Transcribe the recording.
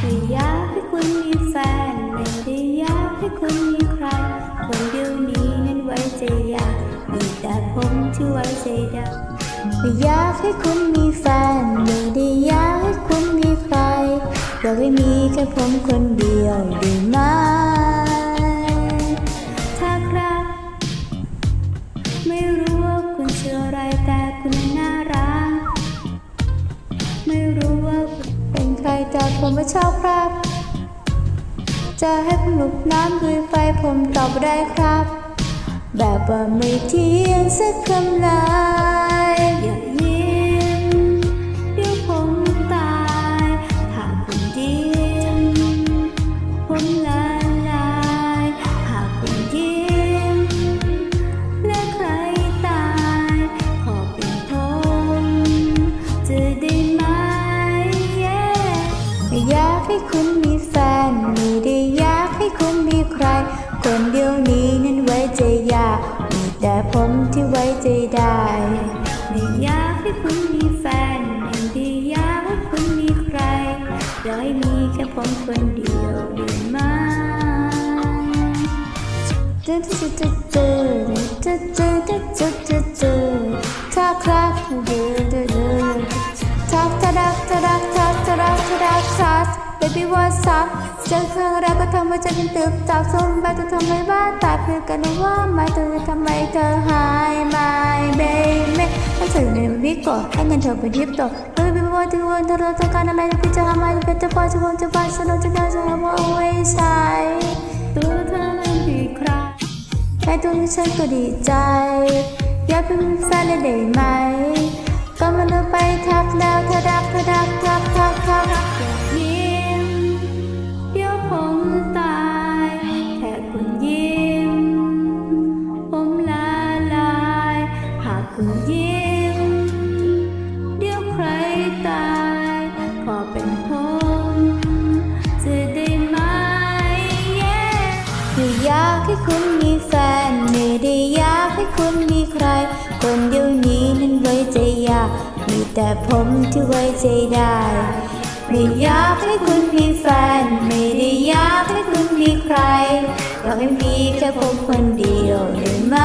ไม่อยากให้คุณมีแฟน ไม่ได้อยากให้คุณมีใคร คนเดียวนี้นั้นไว้ใจยากมีแต่ผมที่ไว้ใจได้ไม่อยากให้คุณมีแฟน ไม่ได้อยากให้คุณมีใครอยากให้มีแค่ผมคนเดียวด้ ผมไม่ชอบครับ จะให้ผมหลุกน้ำด้วยไฟผมตอบได้ครับ แบบว่าไม่เที่ยงสักคำลา ผมที่ไว้ใจได้ ไม่อยากให้คุณมีแฟนไม่ได้อยากให้คุณมีใครอยากให้มีแค่ผมคนเดียวได้ไหมทักครับทักทักทักทักทักทักทักทักทัก baby what's up เจอ ครั้งแรกก็ทำใจเป็นตึกจากสมไปจะทำให้บ้าตายเพื่อกันว่าไม่เธอจะทำไมเธอหาย my baby ถ้าเธอในวิกก่อให้เงินเธอไปทิปต่อ baby boy ที่วันเธอต้องการอะไรจะพิจารณาจะเป็นจะพอจะพอจะพอจะนอนจะนอนจะเอาไว้ใช้ตัวเธอไม่มีใครแค่ตัวฉันก็ดีใจ อยากเป็นแฟนได้ไหม มีแต่ผมที่ไว้ใจได้ ไม่อยากให้คุณมีแฟน ไม่ได้อยากให้คุณมีใครอยากให้มีแค่ผมคนเดียวได้ไหม